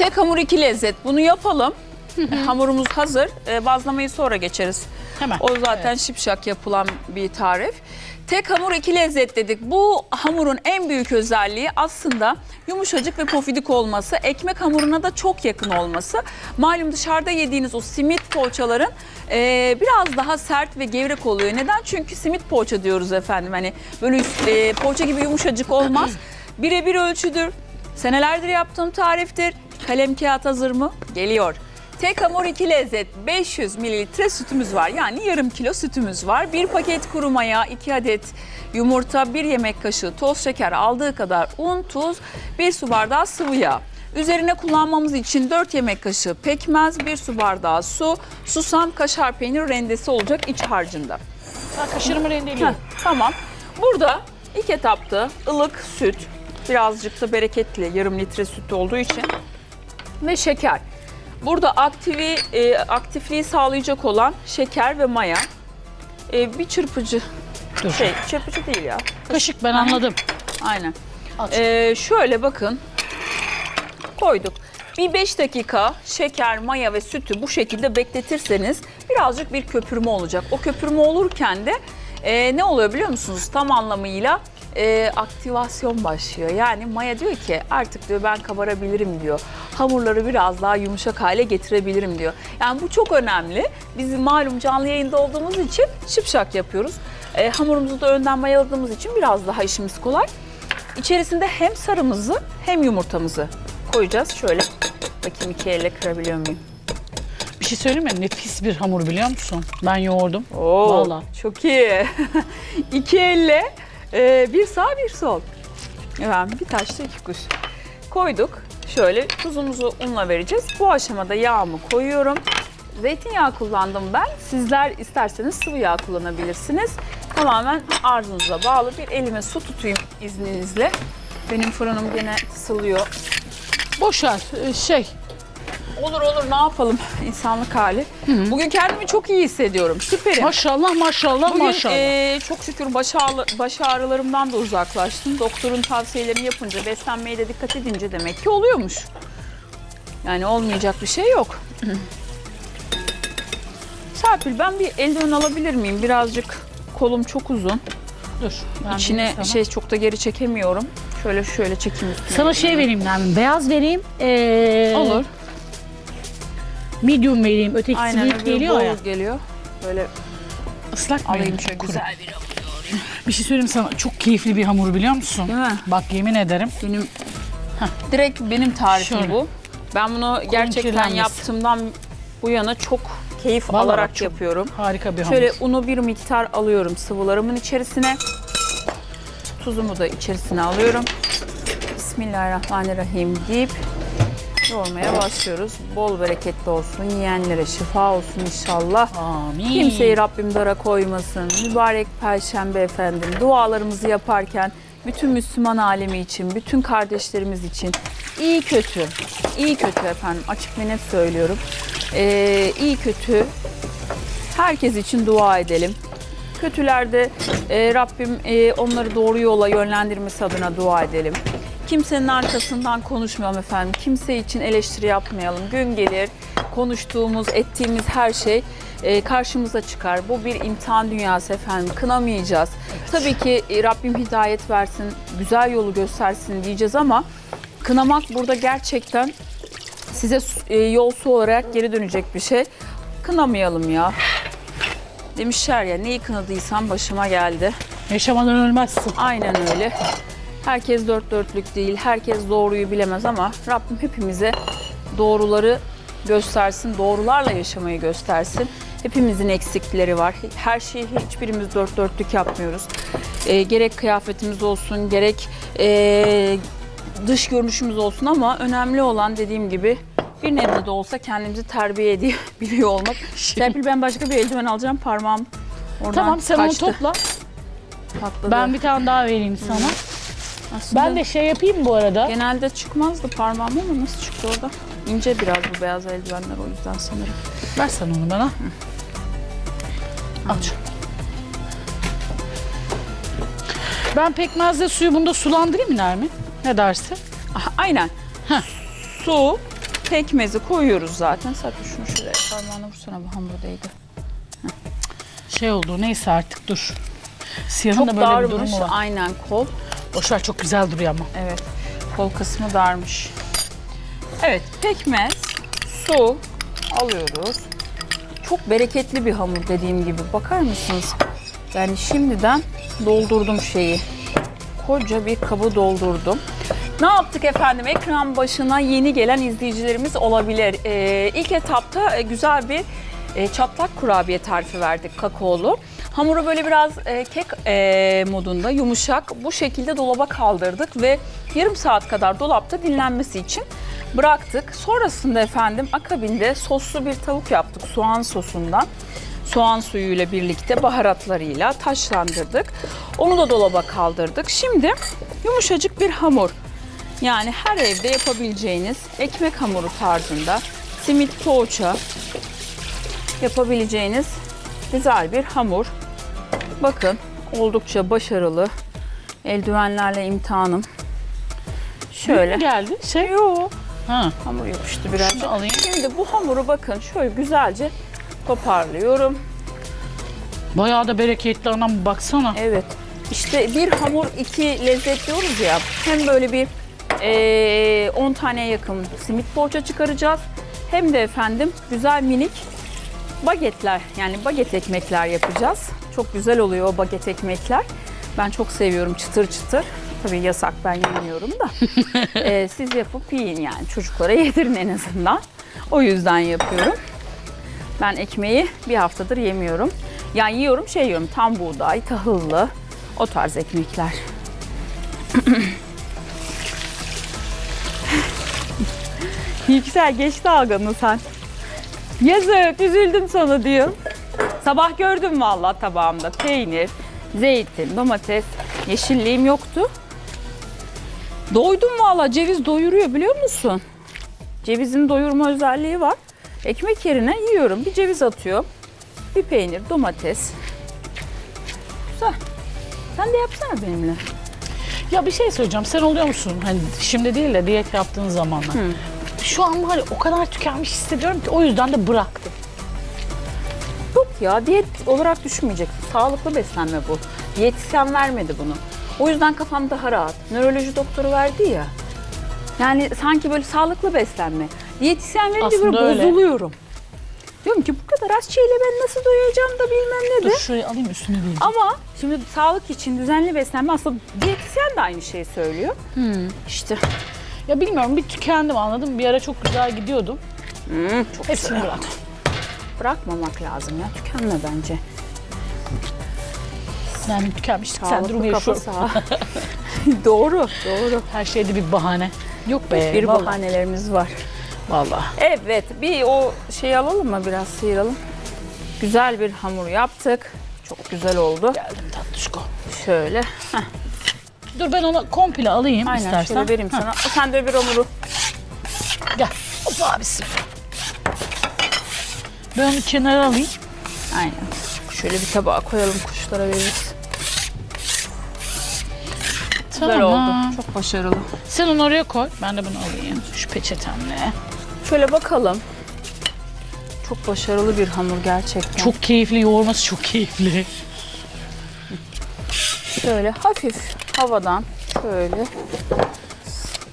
Tek hamur iki lezzet. Bunu yapalım. Hamurumuz hazır. Ee, bazlamayı sonra geçeriz. Hemen. O zaten şipşak yapılan bir tarif. Tek hamur iki lezzet dedik. Bu hamurun en büyük özelliği aslında yumuşacık ve pofidik olması. Ekmek hamuruna da çok yakın olması. Malum dışarıda yediğiniz o simit poğaçaların e, biraz daha sert ve gevrek oluyor. Neden? Çünkü simit poğaça diyoruz efendim. Hani böyle e, poğaça gibi yumuşacık olmaz. Birebir ölçüdür. Senelerdir yaptığım tariftir. Kalem kağıt hazır mı? Geliyor. Tek hamur iki lezzet 500 mililitre sütümüz var. Yani yarım kilo sütümüz var. Bir paket kuru maya, iki adet yumurta, bir yemek kaşığı toz şeker, aldığı kadar un, tuz, bir su bardağı sıvı yağ. Üzerine kullanmamız için 4 yemek kaşığı pekmez, bir su bardağı su, susam, kaşar peynir rendesi olacak iç harcında. Ha, kaşarımı rendeliyorum. Tamam. Burada ilk etapta ılık süt, birazcık da bereketli yarım litre süt olduğu için ve şeker. Burada aktivi, e, aktifliği sağlayacak olan şeker ve maya. E, bir çırpıcı Dur. şey, çırpıcı değil ya. Kaşık ben anladım. Aynen. E, şöyle bakın. Koyduk. Bir 5 dakika şeker, maya ve sütü bu şekilde bekletirseniz birazcık bir köpürme olacak. O köpürme olurken de e, ne oluyor biliyor musunuz? Tam anlamıyla e, aktivasyon başlıyor. Yani maya diyor ki artık diyor ben kabarabilirim diyor. Hamurları biraz daha yumuşak hale getirebilirim diyor. Yani bu çok önemli. Biz malum canlı yayında olduğumuz için şıpşak yapıyoruz. E, hamurumuzu da önden mayaladığımız için biraz daha işimiz kolay. İçerisinde hem sarımızı hem yumurtamızı koyacağız. Şöyle bakayım iki elle kırabiliyor muyum? Bir şey söyleyeyim mi? Nefis bir hamur biliyor musun? Ben yoğurdum. Oo, Vallahi. Çok iyi. iki elle e, bir sağ bir sol. Efendim bir taşla iki kuş. Koyduk. Şöyle tuzumuzu unla vereceğiz. Bu aşamada yağımı koyuyorum. Zeytinyağı kullandım ben. Sizler isterseniz sıvı yağ kullanabilirsiniz. Tamamen arzunuza bağlı. Bir elime su tutayım izninizle. Benim fırınım gene ısılıyor. Boş ver. Ee, Şey, Olur olur ne yapalım insanlık hali. Bugün kendimi çok iyi hissediyorum. Süperim. maşallah maşallah Bugün maşallah. eee, çok şükür baş, ağrı- baş ağrılarımdan da uzaklaştım. Doktorun tavsiyelerini yapınca, beslenmeye de dikkat edince demek ki oluyormuş. Yani olmayacak bir şey yok. Serpil ben bir eldiven alabilir miyim? Birazcık kolum çok uzun. Dur. ben İçine şey çok da geri çekemiyorum. Şöyle şöyle çekeyim üstüne. Sana şey vereyim Nermin. Beyaz vereyim. Ee, Olur. Medium vereyim. Ötekisi Aynen büyük öbürü geliyor ya. bol geliyor. Böyle Islak mı? alayım şöyle Kuru. güzel bir Bir şey söyleyeyim sana. Çok keyifli bir hamur biliyor musun? Değil mi? Bak yemin ederim. Benim direkt benim tarifim Şöyle. bu. Ben bunu gerçekten kirlenmesin. yaptığımdan bu yana çok keyif Vallahi alarak çok yapıyorum. Harika bir hamur. Şöyle unu bir miktar alıyorum sıvılarımın içerisine. Tuzumu da içerisine alıyorum. Bismillahirrahmanirrahim deyip yoğurmaya başlıyoruz. Bol bereketli olsun, yiyenlere şifa olsun inşallah. Amin. Kimseyi Rabbim dara koymasın. Mübarek Perşembe efendim. Dualarımızı yaparken bütün Müslüman alemi için, bütün kardeşlerimiz için iyi kötü, iyi kötü efendim açık ve net söylüyorum. Ee, iyi kötü herkes için dua edelim. Kötülerde e, Rabbim e, onları doğru yola yönlendirmesi adına dua edelim. Kimsenin arkasından konuşmayalım efendim. Kimse için eleştiri yapmayalım. Gün gelir konuştuğumuz, ettiğimiz her şey e, karşımıza çıkar. Bu bir imtihan dünyası efendim. Kınamayacağız. Tabii ki e, Rabbim hidayet versin, güzel yolu göstersin diyeceğiz ama kınamak burada gerçekten size e, yol su olarak geri dönecek bir şey. Kınamayalım ya. Demişler ya neyi kınadıysam başıma geldi. Yaşamadan ölmezsin. Aynen öyle. Herkes dört dörtlük değil, herkes doğruyu bilemez ama Rabbim hepimize doğruları göstersin, doğrularla yaşamayı göstersin. Hepimizin eksikleri var. Her şeyi hiçbirimiz dört dörtlük yapmıyoruz. Ee, gerek kıyafetimiz olsun, gerek ee, dış görünüşümüz olsun ama önemli olan dediğim gibi bir nebze de olsa kendimizi terbiye edebiliyor olmak. Serpil ben başka bir eldiven alacağım parmağım oradan Tamam sen kaçtı, onu topla. patladı. Ben bir tane daha vereyim sana. Aslında Ben de şey yapayım bu arada. genelde çıkmazdı parmağım ama nasıl çıktı orada? İnce biraz bu beyaz eldivenler o yüzden sanırım. Ver sen onu bana. Al canım. Ben pekmezle suyu bunda sulandırayım mı Nermin? Ne dersin? Aha, aynen. Heh. Su, Pekmezi koyuyoruz zaten. Sakın şunu şuraya parmağına vursana bu hamur değdi. Şey oldu neyse artık dur. Siyahın da Çok böyle bir darmış. durumu var. Aynen kol. Boşver çok güzel duruyor ama. Evet. Kol kısmı darmış. Evet. Pekmez, su alıyoruz. Çok bereketli bir hamur dediğim gibi. Bakar mısınız? Yani şimdiden doldurdum şeyi. Koca bir kabı doldurdum. Ne yaptık efendim? Ekran başına yeni gelen izleyicilerimiz olabilir. Ee, ilk etapta e, güzel bir e, çatlak kurabiye tarifi verdik kakaolu. Hamuru böyle biraz e, kek e, modunda yumuşak bu şekilde dolaba kaldırdık ve yarım saat kadar dolapta dinlenmesi için bıraktık. Sonrasında efendim akabinde soslu bir tavuk yaptık soğan sosundan. Soğan suyuyla birlikte baharatlarıyla taşlandırdık. Onu da dolaba kaldırdık. Şimdi yumuşacık bir hamur. Yani her evde yapabileceğiniz ekmek hamuru tarzında simit poğaça yapabileceğiniz güzel bir hamur. Bakın oldukça başarılı. Eldivenlerle imtihanım. Şöyle. geldi. Şey. Yo, Ha. hamur yapıştı biraz. Şunu alayım. Şimdi bu hamuru bakın şöyle güzelce toparlıyorum. Bayağı da bereketli anam baksana. Evet. İşte bir hamur iki lezzet diyoruz ya. Hem böyle bir eee, 10 taneye yakın simit poğaça çıkaracağız. Hem de efendim güzel minik bagetler yani baget ekmekler yapacağız. Çok güzel oluyor o baget ekmekler. Ben çok seviyorum çıtır çıtır. Tabii yasak ben yemiyorum da. Eee, siz yapıp yiyin yani çocuklara yedirin en azından. O yüzden yapıyorum. Ben ekmeği bir haftadır yemiyorum. Yani yiyorum şey yiyorum tam buğday, tahıllı o tarz ekmekler. Yüksel geç dalganı sen. Yazık üzüldüm sana diyor. Sabah gördüm vallahi tabağımda peynir, zeytin, domates, yeşilliğim yoktu. Doydum vallahi ceviz doyuruyor biliyor musun? Cevizin doyurma özelliği var. Ekmek yerine yiyorum. Bir ceviz atıyorum. Bir peynir, domates. Güzel. Sen de yapsana benimle. Ya bir şey söyleyeceğim. Sen oluyor musun? Hani şimdi değil de diyet yaptığın zamanlar. Şu an var ya o kadar tükenmiş hissediyorum ki o yüzden de bıraktım. Ya diyet olarak düşünmeyeceksin. Sağlıklı beslenme bu. Diyetisyen vermedi bunu. O yüzden kafam daha rahat. Nöroloji doktoru verdi ya. Yani sanki böyle sağlıklı beslenme. Diyetisyen verince Aslında böyle öyle. bozuluyorum. Diyorum ki bu kadar az şeyle ben nasıl doyacağım da bilmem ne de. Dur şurayı alayım üstüne vereyim. Ama şimdi sağlık için düzenli beslenme aslında diyetisyen de aynı şeyi söylüyor. İşte Ya bilmiyorum bir tükendim anladım. Bir ara çok güzel gidiyordum. hmm, çok Hepsini güzel. bıraktım. Bırakmamak lazım ya. Tükenme bence. Yani tükenmiştik. Sen Sağlıklı durumu kafa yaşıyorum. sağ. doğru, doğru. Her şeyde bir bahane. Yok be. Bir vallahi. bahanelerimiz var. Vallahi. Evet, bir o şeyi alalım mı biraz sıyıralım. Güzel bir hamur yaptık. Çok güzel oldu. Geldim tatlışko. Şöyle. Heh, Dur ben onu komple alayım aynen istersen. şöyle vereyim Heh, sana. Sen de bir hamuru. Gel. Hop abisi. Ben onu kenara alayım. Aynen. Şöyle bir tabağa koyalım kuşlara veririz. Güzel oldu. Çok başarılı. Sen onu oraya koy. Ben de bunu alayım. Şu peçetemle. Şöyle bakalım. Çok başarılı bir hamur gerçekten. Çok keyifli. Yoğurması çok keyifli. Şöyle hafif havadan şöyle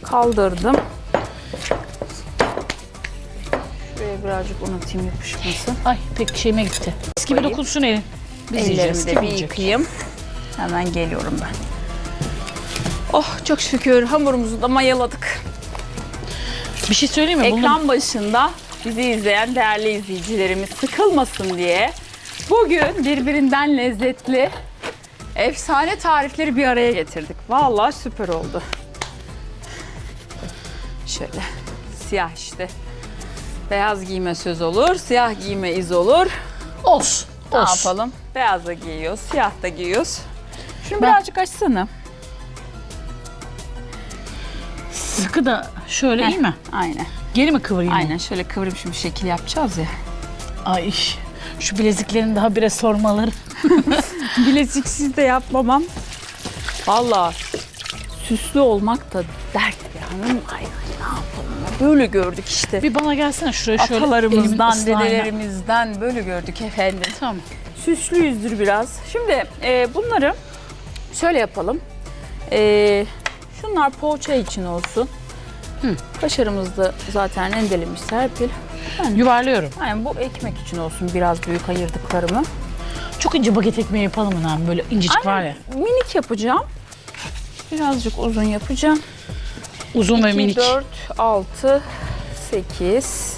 kaldırdım. Şuraya birazcık un atayım yapışmasın. Ay pek şeyime gitti. Mis gibi Koyayım. dokunsun elin. Biz yiyeceğiz. Ellerimi de Kim bir yiyecek? yıkayayım. Hemen geliyorum ben. Oh çok şükür hamurumuzu da mayaladık. Bir şey söyleyeyim mi? Bunun- Ekran başında bizi izleyen değerli izleyicilerimiz sıkılmasın diye bugün birbirinden lezzetli efsane tarifleri bir araya getirdik. Vallahi süper oldu. Şöyle siyah işte. Beyaz giyme söz olur, siyah giyme iz olur. Olsun. Ne Olsun. yapalım? Beyaz da giyiyoruz, siyah da giyiyoruz. Şunu Ben- birazcık açsana. Sıkı da şöyle iyi mi? Aynen. Geri mi kıvırayım? Aynen şöyle kıvırıp şu bir şekil yapacağız ya. Ay şu bileziklerin daha bire sormaları. Bileziksiz de yapmamam. Valla süslü olmak da dert ya hanım. Ay, Böyle gördük işte. Bir bana gelsene şuraya şöyle. elimin Atalarımızdan, dedelerimizden böyle gördük efendim. Tamam. Süslüyüzdür biraz. Şimdi e, bunları şöyle yapalım. E, şunlar poğaça için olsun. Hı. Kaşarımız da zaten rendelemiş Serpil. Yuvarlıyorum. Yani bu ekmek için olsun biraz büyük ayırdıklarımı. Çok ince baget ekmeği yapalım mı? Böyle incecik var ya. Minik yapacağım. Birazcık uzun yapacağım. Uzun ve 2, minik. 4, 6, 8,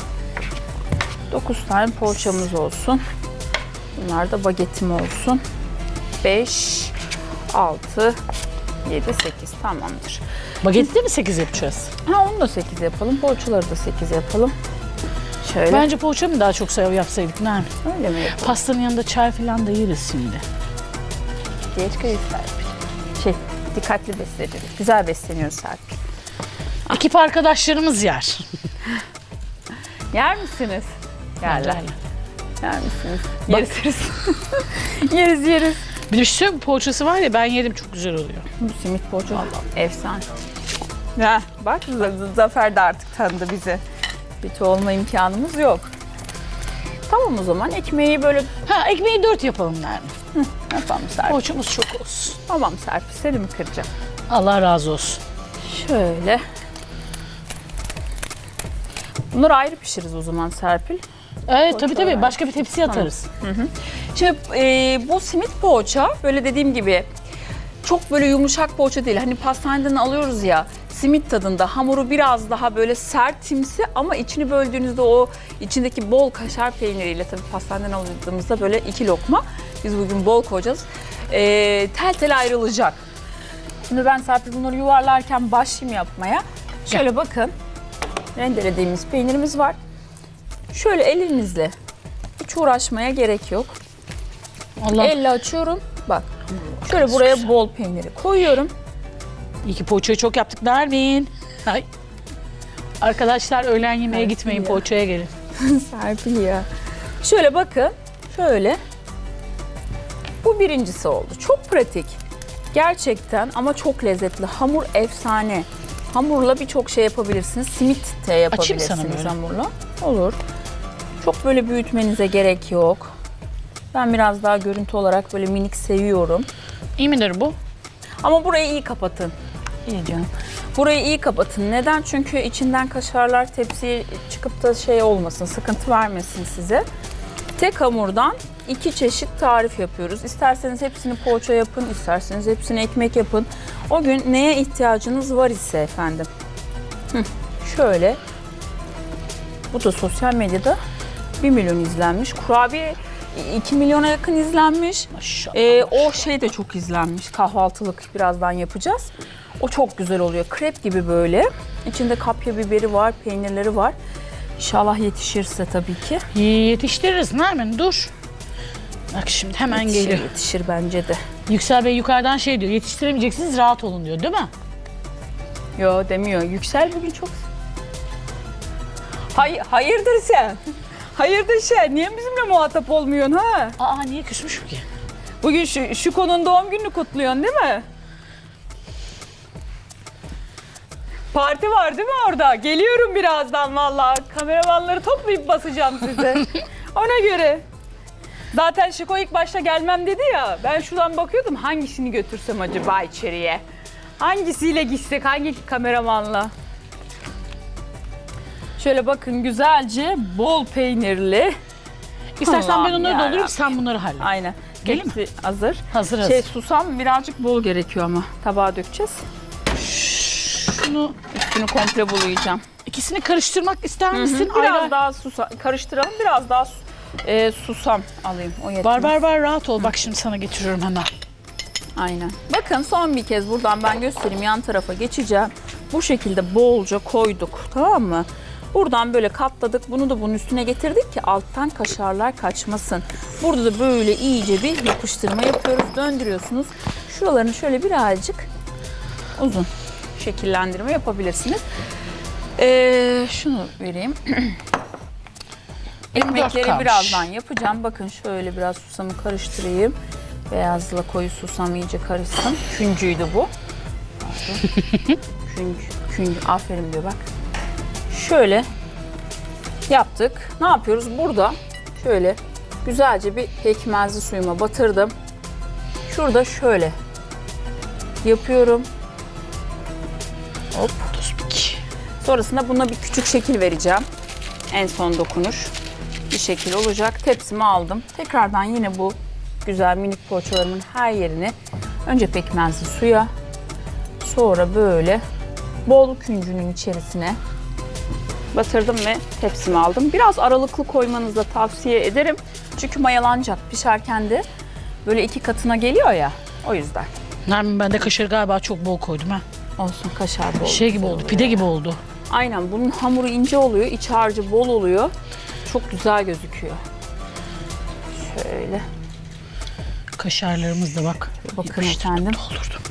9 tane poğaçamız olsun. Bunlar da bagetim olsun. 5, 6, 7, 8 tamamdır. Bageti de mi 8 yapacağız? Ha onu da 8 yapalım. Poğaçaları da 8 yapalım. Şöyle. Bence poğaça mı daha çok sev yapsaydık Nermin? Öyle mi yapalım? Pastanın yanında çay falan da yeriz şimdi. Geç kayıt Serpil. Şey, dikkatli besleniyoruz. Güzel besleniyoruz Serpil. Ekip arkadaşlarımız yer. Yer misiniz? Yerler. Yer misiniz? Yeriz yeriz. yeriz yeriz. Bir de şey söyleyeyim mi? Poğaçası var ya ben yedim çok güzel oluyor. Bu simit poğaça efsane. Ya bak Z- Zafer de artık tanıdı bizi. Bütü olma imkanımız yok. Tamam o zaman ekmeği böyle Ha ekmeği 4 yapalım Nermin. yapalım Serpil. Poğaçamız çok olsun. Tamam Serpil seni mi kıracağım? Allah razı olsun. Şöyle. Bunları ayrı pişiririz o zaman Serpil. Evet tabii tabii başka bir tepsiye atarız. Şimdi e, bu simit poğaça böyle dediğim gibi çok böyle yumuşak poğaça değil. Hani pastaneden alıyoruz ya simit tadında hamuru biraz daha böyle sertimsi ama içini böldüğünüzde o içindeki bol kaşar peyniriyle tabii pastaneden aldığımızda böyle iki lokma biz bugün bol koyacağız. E, tel tel ayrılacak. Şimdi ben Serpil bunları yuvarlarken başlayayım yapmaya. Şöyle bakın rendelediğimiz peynirimiz var. Şöyle elinizle hiç uğraşmaya gerek yok. Allah Elle açıyorum. Bak. Şöyle buraya bol peyniri koyuyorum. iyi ki poğaçayı çok yaptık Nermin. Ay. Arkadaşlar öğlen yemeğe Serpil gitmeyin ya. poğaçaya gelin. Serpil ya. Şöyle bakın. Şöyle. Bu birincisi oldu. Çok pratik. Gerçekten ama çok lezzetli. Hamur efsane. Hamurla birçok şey yapabilirsiniz. Simit de yapabilirsiniz hamurla. Olur. Çok böyle büyütmenize gerek yok. Ben biraz daha görüntü olarak böyle minik seviyorum. İyi midir bu? Ama burayı iyi kapatın. İyi canım. Burayı iyi kapatın. Neden? Çünkü içinden kaşarlar tepsiye çıkıp da şey olmasın, sıkıntı vermesin size. Tek hamurdan iki çeşit tarif yapıyoruz. İsterseniz hepsini poğaça yapın, isterseniz hepsini ekmek yapın. O gün neye ihtiyacınız var ise efendim. Hı, şöyle. Bu da sosyal medyada 1 milyon izlenmiş. Kurabiye 2 milyona yakın izlenmiş. Maşallah. Ee, o şey de çok izlenmiş. Kahvaltılık birazdan yapacağız. O çok güzel oluyor. Krep gibi böyle. İçinde kapya biberi var, peynirleri var. İnşallah yetişirse tabii ki. Yetiştiririz Nermin dur. Bak şimdi hemen Yetişir, geliyor. yetişir bence de. Yüksel Bey yukarıdan şey diyor yetiştiremeyeceksiniz rahat olun diyor değil mi? Yo demiyor. Yüksel bugün çok... Hay, hayırdır sen? Hayırdır sen? Niye bizimle muhatap olmuyorsun ha? Aa niye küsmüşüm ki? Bugün şu, şu konunun doğum gününü kutluyorsun değil mi? Parti var değil mi orada? Geliyorum birazdan vallahi. Kameramanları toplayıp basacağım size. Ona göre. Zaten Şiko ilk başta gelmem dedi ya. Ben şuradan bakıyordum hangisini götürsem acaba içeriye. Hangisiyle gitsek, hangi kameramanla? Şöyle bakın güzelce bol peynirli. İstersen ben Allah'ım onları yarabbim. doldurayım sen bunları hallet. Aynen. Gelin mi? Hazır hazır. Şey susam birazcık bol gerekiyor ama tabağa dökeceğiz. Şunu Üstünü komple bulayacağım. ikisini karıştırmak ister misin? Biraz Ayrı- daha susam karıştıralım. Biraz daha su- e, susam alayım. O yetmez. Var var var rahat ol. Bak şimdi sana getiriyorum hemen. Aynen. Bakın son bir kez buradan ben göstereyim. Yan tarafa geçeceğim. Bu şekilde bolca koyduk. Tamam mı? Buradan böyle katladık. Bunu da bunun üstüne getirdik ki alttan kaşarlar kaçmasın. Burada da böyle iyice bir yapıştırma yapıyoruz. Döndürüyorsunuz. Şuralarını şöyle birazcık uzun şekillendirme yapabilirsiniz. Ee, şunu vereyim. Ekmekleri birazdan yapacağım. Bakın şöyle biraz susamı karıştırayım. Beyazla koyu susam iyice karışsın. Küncüydü bu. Küncü, küncü. Aferin diyor bak. şöyle yaptık. Ne yapıyoruz? Burada şöyle güzelce bir pekmezli suyuma batırdım. Şurada şöyle yapıyorum. Sonrasında buna bir küçük şekil vereceğim. En son dokunuş. Bir şekil olacak. Tepsimi aldım. Tekrardan yine bu güzel minik poğaçalarımın her yerini önce pekmezli suya sonra böyle bol küncünün içerisine batırdım ve tepsimi aldım. Biraz aralıklı koymanızı da tavsiye ederim. Çünkü mayalanacak pişerken de böyle iki katına geliyor ya. O yüzden. Nermin ben de kaşarı galiba çok bol koydum ha. Olsun kaşar bol. Şey gibi oldu, pide gibi oldu. Aynen bunun hamuru ince oluyor, iç harcı bol oluyor. Çok güzel gözüküyor. Şöyle Kaşarlarımız da bak. bakın efendim. Doldurdum.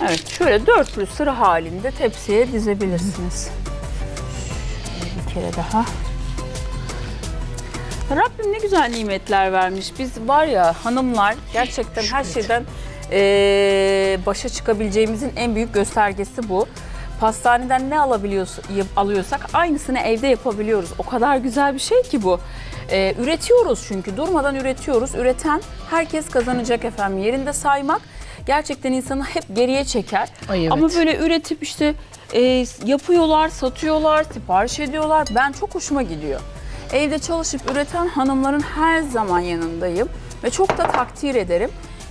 Evet şöyle dörtlü sıra halinde tepsiye dizebilirsiniz. Şöyle bir kere daha. Rabbim ne güzel nimetler vermiş. Biz var ya hanımlar gerçekten her şeyden eee, başa çıkabileceğimizin en büyük göstergesi bu. Pastaneden ne alabiliyorsa, yap- alıyorsak aynısını evde yapabiliyoruz. O kadar güzel bir şey ki bu. Eee, üretiyoruz çünkü durmadan üretiyoruz. Üreten herkes kazanacak efendim. Yerinde saymak gerçekten insanı hep geriye çeker. Ay evet. Ama böyle üretip işte e, yapıyorlar, satıyorlar, sipariş ediyorlar. Ben çok hoşuma gidiyor. Evde çalışıp üreten hanımların her zaman yanındayım ve çok da takdir ederim.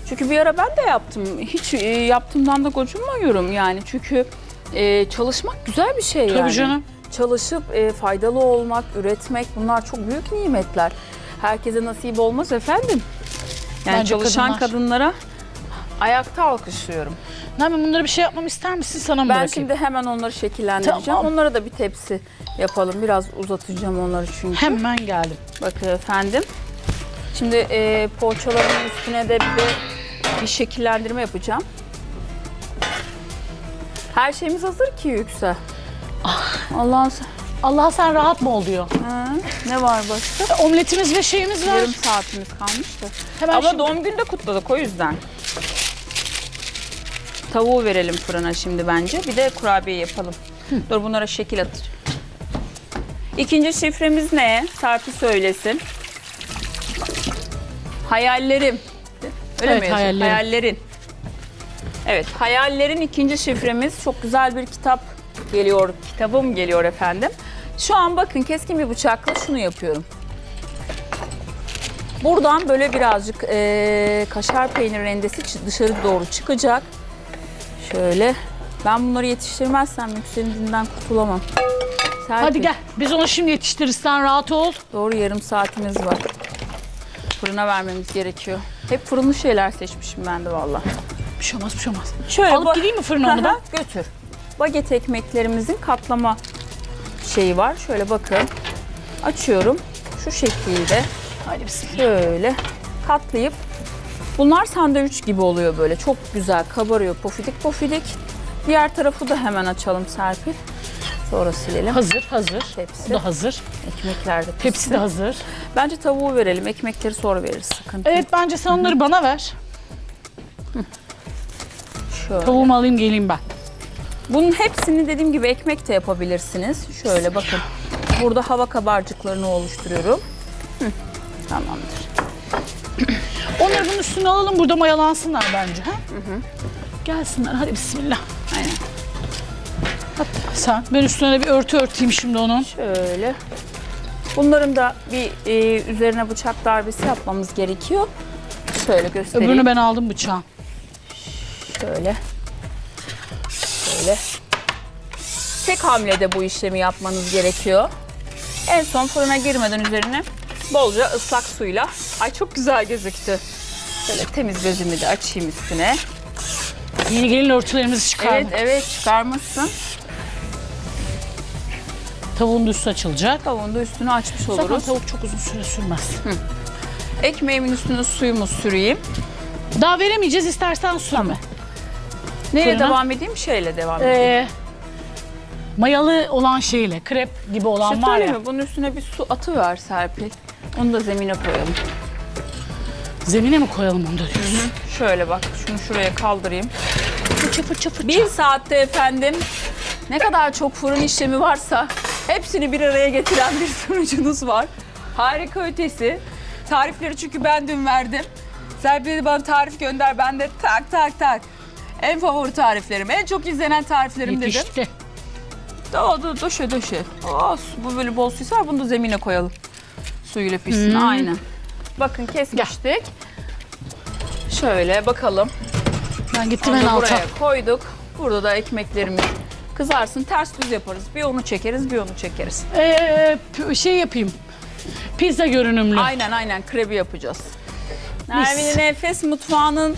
Çünkü bir ara ben de yaptım. Hiç e, yaptığımdan da gocunmuyorum yani. Çünkü e, çalışmak güzel bir şey Tabii yani. canım. Çalışıp e, faydalı olmak, üretmek bunlar çok büyük nimetler. Herkese nasip olmaz efendim. Yani Bence çalışan kadınlar- kadınlara ayakta alkışlıyorum. Nermin bunlara bir şey yapmam ister misin? Sana mı Ben bırakayım? şimdi hemen onları şekillendireceğim. Tamam. Onlara da bir tepsi yapalım. Biraz uzatacağım onları çünkü. Hemen geldim. Bakın efendim. Şimdi e, poğaçaların üstüne de bir bir şekillendirme yapacağım. Her şeyimiz hazır ki Yüksel. Allah'ın sen- Allah sen rahat mı ol diyor. Ha, ne var başka? Omletimiz ve şeyimiz var. Yarım saatimiz kalmıştı. Hemen Ama şimdi- doğum günü de kutladık o yüzden. Tavuğu verelim fırına şimdi bence. Bir de kurabiye yapalım. Dur bunlara şekil atır. İkinci şifremiz ne? Serpil söylesin. Hayallerim. Öyle Evet, mi hayallerim. Hayallerin. Evet, hayallerin ikinci şifremiz. Çok güzel bir kitap geliyor, kitabım geliyor efendim. Şu an bakın keskin bir bıçakla şunu yapıyorum. Buradan böyle birazcık eee, kaşar peynir rendesi dışarı doğru çıkacak. Şöyle. Ben bunları yetiştirmezsem Yüksel'in dinden kurtulamam. Serpil, Hadi gel. Biz onu şimdi yetiştiririz. Sen rahat ol. Doğru yarım saatimiz var. Fırına vermemiz gerekiyor. Hep fırınlı şeyler seçmişim ben de valla. Bir şey olmaz, bir şey olmaz. Şöyle Alıp gideyim mi fırına onu? Aha, Götür. Baget ekmeklerimizin katlama şeyi var. Şöyle bakın. Açıyorum. Şu şekilde Hadi bismillah. şöyle katlayıp bunlar sandviç gibi oluyor böyle. Çok güzel kabarıyor pofidik pofidik. Diğer tarafı da hemen açalım Serpil. Sonra silelim. Hazır, hazır. Tepsi. Bu da hazır. Ekmekler de pişsin. Hepsi de hazır. Bence tavuğu verelim. Ekmekleri sonra veririz. Sıkıntı. Evet bence sen onları bana ver. Şöyle. Tavuğumu alayım geleyim ben. Bunun hepsini dediğim gibi ekmek de yapabilirsiniz. Şöyle bakın. Burada hava kabarcıklarını oluşturuyorum. Hı, Tamamdır. Onları bunun üstüne alalım burada mayalansınlar bence. Ha? Gelsinler hadi bismillah. Aynen. Hadi sen. Ben üstüne bir örtü örteyim şimdi onun. Şöyle. Bunların da bir e, üzerine bıçak darbesi yapmamız gerekiyor. Şöyle göstereyim. Öbürünü ben aldım bıçağı. Şöyle. Şöyle. Tek hamlede bu işlemi yapmanız gerekiyor. En son fırına girmeden üzerine bolca ıslak suyla. Ay çok güzel gözüktü. Şöyle temiz bezimi de açayım üstüne. Yeni gelin örtülerimizi çıkardık. Evet evet çıkarmışsın. Tavuğun da üstü açılacak. Tavuğun da üstünü açmış Zaten oluruz. tavuk çok uzun süre sürmez. Ekmeğimin üstüne suyumu süreyim. Daha veremeyeceğiz istersen sürme. Neyle Fırına. devam edeyim? Şeyle devam edeyim. Ee, mayalı olan şeyle, krep gibi olan Şey var söyleyeyim ya. mi? Bunun üstüne bir su atı ver Serpil. Onu da zemine koyalım. Zemine mi koyalım onu da diyorsun? Şöyle bak şunu şuraya kaldırayım. Fıçı fıçı fıçı. Bir saatte efendim Ne kadar çok fırın işlemi varsa hepsini bir araya getiren bir sunucunuz var. Harika ötesi. Tarifleri çünkü ben dün verdim. Serpil dedi bana tarif gönder. Ben de tak tak tak. En favori tariflerim, en çok izlenen tariflerim dedim. Yetişti. Da, da, döşe döşe. Aa, su- bu böyle bol suysa bunu da zemine koyalım. Suyuyla pişsin aynen. Bakın kesmiştik. Şöyle bakalım. Ben gittim Onu en da alta. buraya koyduk. Burada da ekmeklerimiz kızarsın. Ters düz yaparız. Bir onu çekeriz, bir onu çekeriz. Ee, p- şey yapayım. Pizza görünümlü. Aynen aynen krebi yapacağız. Nermin'in Enfes Mutfağı'nın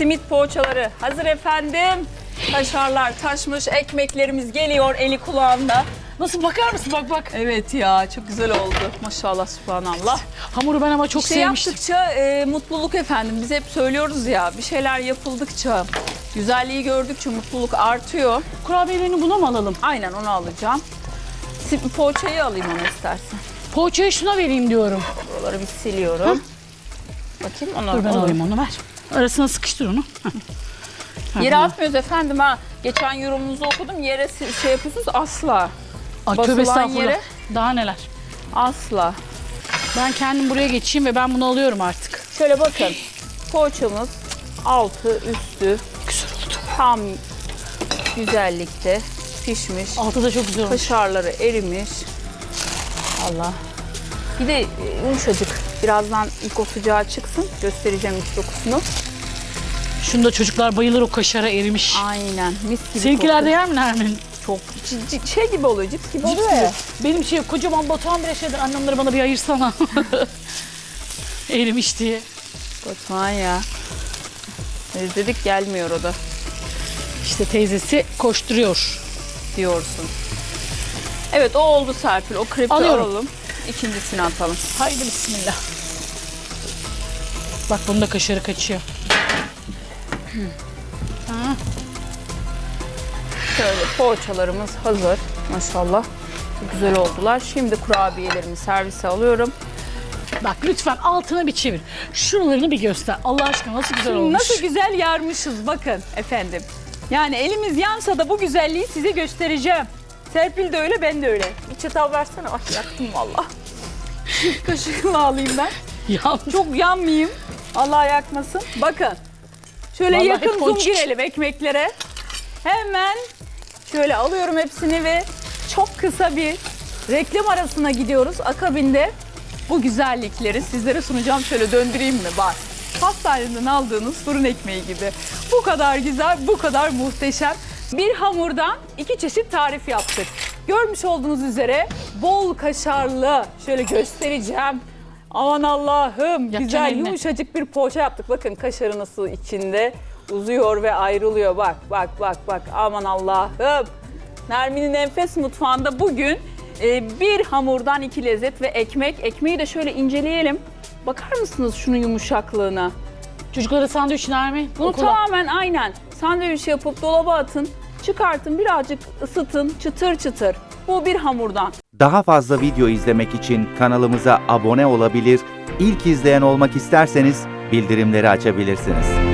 simit poğaçaları hazır efendim. Kaşarlar taşmış, ekmeklerimiz geliyor eli kulağında. Nasıl bakar mısın? Bak bak. Evet ya çok güzel oldu. Maşallah subhanallah. Hamuru ben ama çok şey sevmiştim. yaptıkça e, mutluluk efendim. Biz hep söylüyoruz ya bir şeyler yapıldıkça, güzelliği gördükçe mutluluk artıyor. Kurabiyelerini buna mı alalım? Aynen onu alacağım. Si- Poğaçayı alayım onu istersen. Poğaçayı şuna vereyim diyorum. Buraları bir siliyorum. Bakayım onu. Dur ben alayım onu ver. Arasına sıkıştır onu. Heh. Yere atmıyoruz efendim ha. Geçen yorumunuzu okudum. Yere şey yapıyorsunuz asla. Ay basılan estağfurullah. yere- Daha neler. Asla. Ben kendim buraya geçeyim ve ben bunu alıyorum artık. Şöyle bakın. Poğaçamız altı üstü Güzel oldu. tam güzellikte pişmiş. Altı da çok güzel olmuş. Kaşarları erimiş. Allah. Bir de e, yumuşacık. Birazdan ilk o sıcağı çıksın. Göstereceğim iç dokusunu. Şunda çocuklar bayılır o kaşara erimiş. Aynen. Mis gibi Seninkiler de kokuyor. yer mi Nermin? Çok ci- şey gibi oluyor. Cips gibi oluyor ya. Benim şey kocaman Batuhan bile şeyden annemleri bana bir ayırsana. Erimiş diye. Batuhan ya. Özledik gelmiyor o da İşte teyzesi koşturuyor. diyorsun. Evet o oldu Serpil. O krepi Alıyorum. alalım. İkincisini atalım. Haydi bismillah. Bak bunda kaşarı kaçıyor. Şöyle poğaçalarımız hazır. Maşallah. Çok güzel oldular. Şimdi kurabiyelerimi servise alıyorum. Bak lütfen altına bir çevir. Şuralarını bir göster. Allah aşkına nasıl güzel olmuş. Nasıl güzel yarmışız bakın efendim. Yani elimiz yansa da bu güzelliği size göstereceğim. Serpil de öyle ben de öyle. Bir çatal versene. Ay yaktım valla. Kaşıkla alayım ben. Ya Çok yanmayayım. Allah yakmasın. Bakın. Şöyle Vallahi yakın zoom girelim ekmeklere. Hemen şöyle alıyorum hepsini ve çok kısa bir reklam arasına gidiyoruz. Akabinde bu güzellikleri sizlere sunacağım. Şöyle döndüreyim mi? Bak. Pastaneden aldığınız fırın ekmeği gibi. Bu kadar güzel, bu kadar muhteşem. Bir hamurdan iki çeşit tarif yaptık. Görmüş olduğunuz üzere bol kaşarlı. Şöyle göstereceğim. Aman Allah'ım güzel yumuşacık bir poğaça yaptık. Bakın kaşarı nasıl içinde uzuyor ve ayrılıyor. Bak bak bak bak aman Allah'ım. Nermin'in enfes mutfağında bugün e, bir hamurdan iki lezzet ve ekmek. Ekmeği de şöyle inceleyelim. Bakar mısınız şunun yumuşaklığına? çocuklara sandviç mi? Bunu Okula. tamamen aynen sandviç yapıp dolaba atın. Çıkartın birazcık ısıtın çıtır çıtır. Bu bir hamurdan. Daha fazla video izlemek için kanalımıza abone olabilir, ilk izleyen olmak isterseniz bildirimleri açabilirsiniz.